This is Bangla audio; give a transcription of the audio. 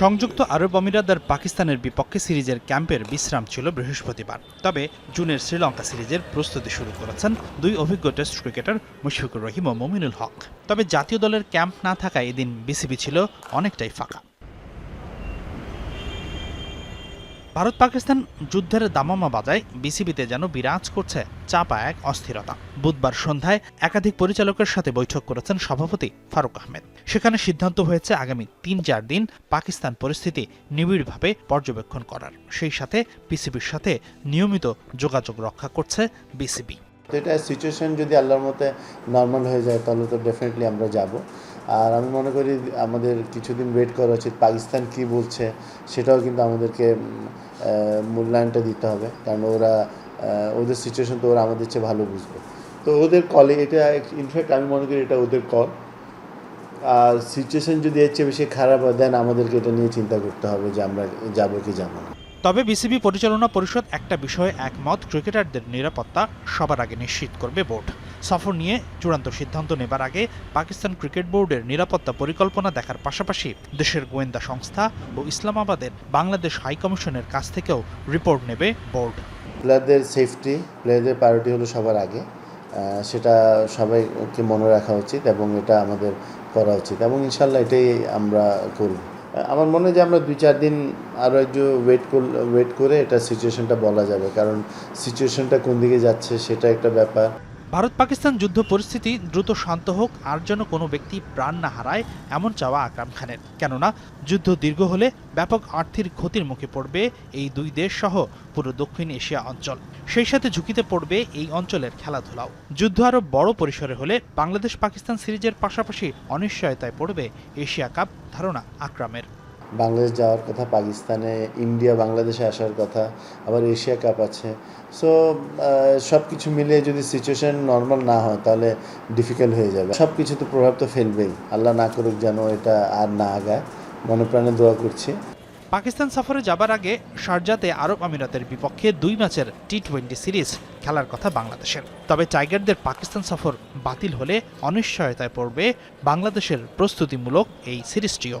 সংযুক্ত আরব আমিরাত আর পাকিস্তানের বিপক্ষে সিরিজের ক্যাম্পের বিশ্রাম ছিল বৃহস্পতিবার। তবে জুনের শ্রীলঙ্কা সিরিজের প্রস্তুতি শুরু করেছেন দুই অভিজ্ঞ টেস্ট ক্রিকেটার মুশফিকুর রহিম ও মমিনুল হক। তবে জাতীয় দলের ক্যাম্প না থাকায় এদিন বিসিবি ছিল অনেকটাই ফাঁকা। ভারত পাকিস্তান যুদ্ধের দামামা বাজায় বিসিবিতে যেন বিরাজ করছে চাপা এক অস্থিরতা। বুধবার সন্ধ্যায় একাধিক পরিচালকের সাথে বৈঠক করেছেন সভাপতি ফারুক আহমেদ। সেখানে সিদ্ধান্ত হয়েছে আগামী তিন চার দিন পাকিস্তান পরিস্থিতি নিবিড়ভাবে পর্যবেক্ষণ করার। সেই সাথে বিসিবির সাথে নিয়মিত যোগাযোগ রক্ষা করছে বিসিবি। তো এটা সিচুয়েশন যদি আল্লাহর মতে নর্মাল হয়ে যায়, তাহলে তো ডেফিনেটলি আমরা যাব। আর আমি মনে করি আমাদের কিছুদিন ওয়েট করা উচিত। পাকিস্তান কি বলছে সেটাও কিন্তু আমাদেরকে মূল্যায়নটা দিতে হবে। কারণ ওরা ওদের সিচুয়েশন তো ওরা আমাদের চেয়ে ভালো বুঝবে। তো ওদের কলে এটা ইনফ্যাক্ট আমি মনে করি এটা ওদের কল আর সিচুয়েশন যদি এর চেয়ে বেশি খারাপ হয় দেন আমাদেরকে এটা নিয়ে চিন্তা করতে হবে যে আমরা যাব কি যাব না। তবে বিসিবি পরিচালনা পরিষদ একটা বিষয়ে একমত। ক্রিকেটারদের নিরাপত্তা সবার আগে নিশ্চিত করবে বোর্ড। সফর নিয়ে চূড়ান্ত সিদ্ধান্ত নেবার আগে পাকিস্তান ক্রিকেট বোর্ডের নিরাপত্তা পরিকল্পনা দেখার পাশাপাশি দেশের গোয়েন্দা সংস্থা ও ইসলামাবাদের বাংলাদেশ হাইকমিশনের কাছ থেকেও রিপোর্ট নেবে বোর্ড। প্লেয়ারদের সেফটি, প্লেয়ারদের প্রায়োরিটি হলো সবার আগে। সেটা সবাইকে মনে রাখা উচিত এবং এটা আমাদের করা উচিত এবং ইনশাল্লাহ এটাই আমরা করব আমার মনে হয় যে আমরা দুই চার দিন আরও একটু ওয়েট ওয়েট করে এটা সিচুয়েশনটা বলা যাবে। কারণ সিচুয়েশনটা কোন দিকে যাচ্ছে সেটা একটা ব্যাপার। ভারত পাকিস্তান যুদ্ধ পরিস্থিতি দ্রুত শান্ত হোক, আর যেন কোনো ব্যক্তি প্রাণ না হারায়, এমন চাওয়া আকরাম খানের। কেননা, যুদ্ধ দীর্ঘ হলে ব্যাপক আর্থিক ক্ষতির মুখে পড়বে এই দুই দেশ সহ পুরো দক্ষিণ এশিয়া অঞ্চল। সেই সাথে ঝুঁকিতে পড়বে এই অঞ্চলের খেলাধুলাও। যুদ্ধ আরও বড় পরিসরে হলে বাংলাদেশ পাকিস্তান সিরিজের পাশাপাশি অনিশ্চয়তায় পড়বে এশিয়া কাপ ধারণা আকরামের। বাংলাদেশ যাওয়ার কথা, পাকিস্তানে ইন্ডিয়া, বাংলাদেশে আসার কথা, আবার এশিয়া কাপ আছে। সো সব কিছু মিলিয়ে যদি সিচুয়েশন নর্মাল না হয়, তাহলে ডিফিকাল্ট হয়ে যাবে। সব কিছু তো প্রভাব তো ফেলবেই। আল্লাহ না করুক যেন এটা আর না আগায়। মনে প্রাণে দোয়া করছি। পাকিস্তান সফরে যাবার আগে শারজাতে আরব আমিরাতের বিপক্ষে দুই ম্যাচের টি টোয়েন্টি সিরিজ খেলার কথা বাংলাদেশের। তবে টাইগারদের পাকিস্তান সফর বাতিল হলে অনিশ্চয়তায় পড়বে বাংলাদেশের প্রস্তুতিমূলক এই সিরিজটিও।